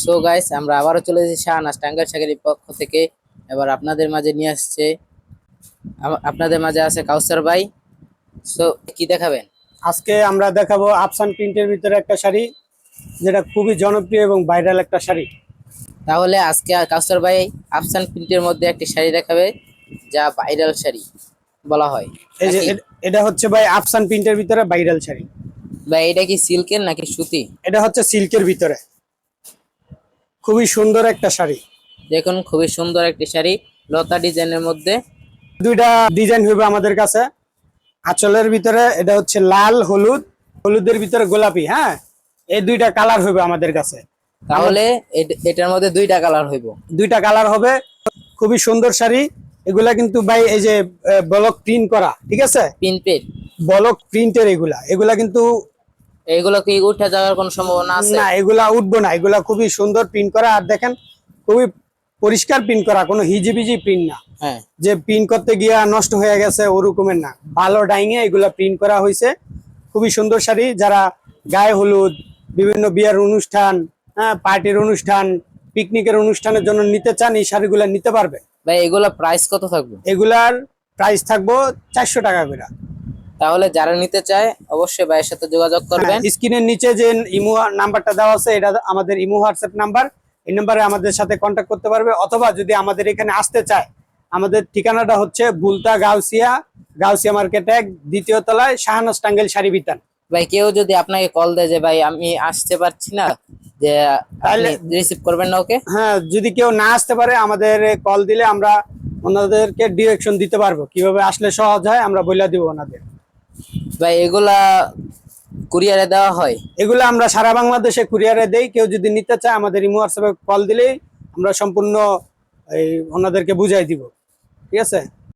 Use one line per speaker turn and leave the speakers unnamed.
So guys আমরা আবারও চলে এসেছি শাহনাজ টাঙ্গাইল শাকের পক্ষ থেকে। এবার আপনাদের মাঝে নিয়ে আসছে আপনাদের মাঝে আছে কাউসার ভাই। সো কি দেখাবেন?
আজকে আমরা দেখাবো আফসান প্রিন্টের ভিতরে একটা শাড়ি যেটা খুবই জনপ্রিয় এবং ভাইরাল একটা শাড়ি।
তাহলে আজকে কাউসার ভাই আফসান প্রিন্টের মধ্যে একটি শাড়ি দেখাবে যা ভাইরাল শাড়ি বলা হয়।
এই যে এটা হচ্ছে ভাই আফসান প্রিন্টের ভিতরে ভাইরাল শাড়ি।
ভাই এটা কি সিল্কের নাকি সুতি?
এটা হচ্ছে সিল্কের ভিতরে। খুবই সুন্দর একটা শাড়ি।
দেখুন খুবই সুন্দর একটি শাড়ি লতা ডিজাইনের মধ্যে।
দুইটা ডিজাইন হবে আমাদের কাছে। আঁচলের ভিতরে এটা হচ্ছে লাল হলুদ হলুদের ভিতরে গোলাপি হ্যাঁ? এই দুইটা কালার হবে আমাদের কাছে।
তাহলে এট- এটার মধ্যে দুইটা কালার হইব।
দুইটা কালার হবে। খুবই সুন্দর শাড়ি। এগুলা কিন্তু ভাই এই যে ব্লক প্রিন্ট করা ঠিক আছে?
পেড।
ব্লক প্রিন্টের এগুলা। এগুলা কিন্তু
এইগুলো কি উঠে যাওয়ার কোনো সম্ভাবনা আছে?
না এগুলা উঠবো না। এগুলা খুবই সুন্দর প্রিন্ট করা। আর দেখেন খুবই পরিষ্কার প্রিন্ট করা কোনো হিজিবিজি প্রিন্ট না।
হ্যাঁ।
যে প্রিন্ট করতে গিয়া নষ্ট হয়ে গেছে ওরকমের না। ভালো ডাইংয়ে এগুলা প্রিন্ট করা হয়েছে খুবই সুন্দর শাড়ি। যারা গায়ে হলুদ বিভিন্ন বিয়ের অনুষ্ঠান হ্যাঁ পার্টির অনুষ্ঠান পিকনিকের অনুষ্ঠানের জন্য নিতে চান এই শাড়িগুলা নিতে পারবে।
ভাই এগুলো প্রাইস কত থাকবে?
এগুলার প্রাইস থাকব চারশো টাকা করে।
তাহলে যারা নিতে চায় অবশ্যই ভাইয়ের সাথে যোগাযোগ করবেন।
স্ক্রিনের নিচে যে ইমো নাম্বারটা দেওয়া আছে এটা আমাদের ইমো হোয়াটসঅ্যাপ নাম্বার। এই নাম্বারে আমাদের সাথে কন্ট্যাক্ট করতে পারবে অথবা যদি আমাদের এখানে আসতে চায় আমাদের ঠিকানাটা হচ্ছে বুলতা গাউসিয়া গাউসিয়া মার্কেট এক দ্বিতীয় তলায় শাহানাজ টাঙ্গেল শাড়ি বিতান।
ভাই কেউ যদি আপনাকে কল দেয় যে ভাই আমি আসতে পারছি না যে
তাহলে-
রিসিভ করবেন না ওকে?
হ্যাঁ যদি কেউ না আসতে পারে আমাদের কল দিলে আমরা ওনাদেরকে ডিরেকশন দিতে পারব। কীভাবে আসলে সহজ হয় আমরা বলে দিব ওনাদের।
ভাই এগুলা কুরিয়ারে দেওয়া হয়?
এগুলো আমরা সারা বাংলাদেশে কুরিয়ারে দেই। কেউ যদি নিতে চায়, আমাদের ইমো হোয়াটসঅ্যাপে কল দিলেই আমরা সম্পূর্ণ এই ওনাদেরকে বুঝাই দিব। ঠিক আছে?